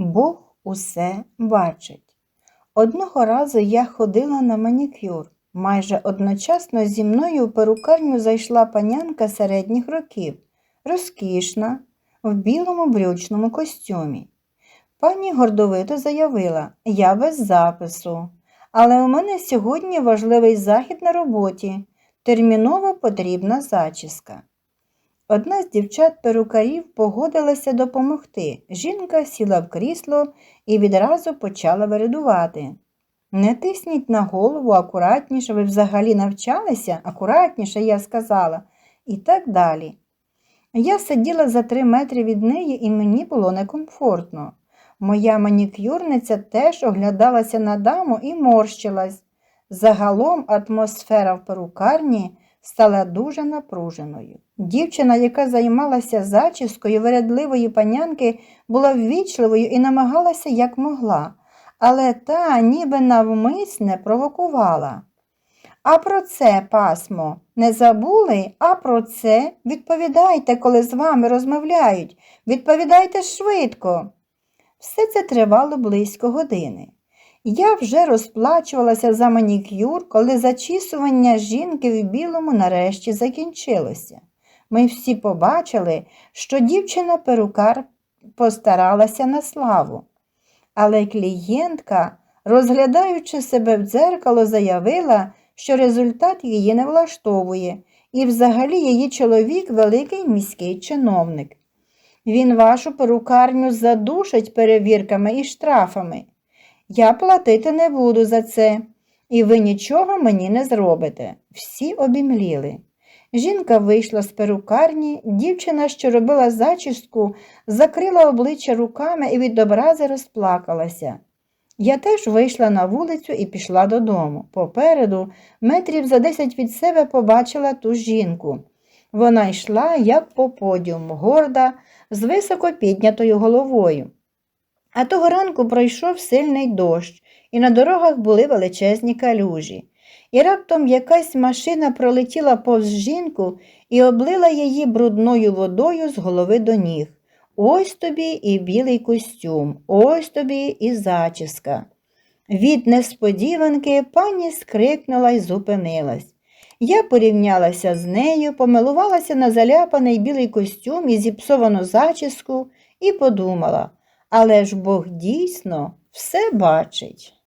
Бог усе бачить. Одного разу я ходила на манікюр. Майже одночасно зі мною в перукарню зайшла панянка середніх років, розкішна, в білому брючному костюмі. Пані гордовито заявила, я без запису, але у мене сьогодні важливий захід на роботі, терміново потрібна зачіска. Одна з дівчат-перукарів погодилася допомогти. Жінка сіла в крісло і відразу почала вирядувати. Не тисніть на голову акуратніше, ви взагалі навчалися, акуратніше, я сказала, і так далі. Я сиділа за три метри від неї, і мені було некомфортно. Моя манікюрниця теж оглядалася на даму і морщилась. Загалом атмосфера в перукарні стала дуже напруженою. Дівчина, яка займалася зачіскою вередливої панянки, була ввічливою і намагалася як могла, але та ніби навмисне провокувала. А про це, пасмо, не забули? А про це відповідайте, коли з вами розмовляють. Відповідайте швидко. Все це тривало близько години. Я вже розплачувалася за манікюр, коли зачісування жінки в білому нарешті закінчилося. Ми всі побачили, що дівчина-перукар постаралася на славу. Але клієнтка, розглядаючи себе в дзеркало, заявила, що результат її не влаштовує, і взагалі її чоловік великий міський чиновник. Він вашу перукарню задушить перевірками і штрафами. Я платити не буду за це, і ви нічого мені не зробите. Всі обімліли. Жінка вийшла з перукарні, дівчина, що робила зачіску, закрила обличчя руками і від образи розплакалася. Я теж вийшла на вулицю і пішла додому. Попереду, метрів за десять від себе, побачила ту жінку. Вона йшла, як по подіуму, горда, з високо піднятою головою. А того ранку пройшов сильний дощ, і на дорогах були величезні калюжі. І раптом якась машина пролетіла повз жінку і облила її брудною водою з голови до ніг. Ось тобі і білий костюм, ось тобі і зачіска. Від несподіванки пані скрикнула й зупинилась. Я порівнялася з нею, помилувалася на заляпаний білий костюм і зіпсовану зачіску і подумала, але ж Бог дійсно все бачить.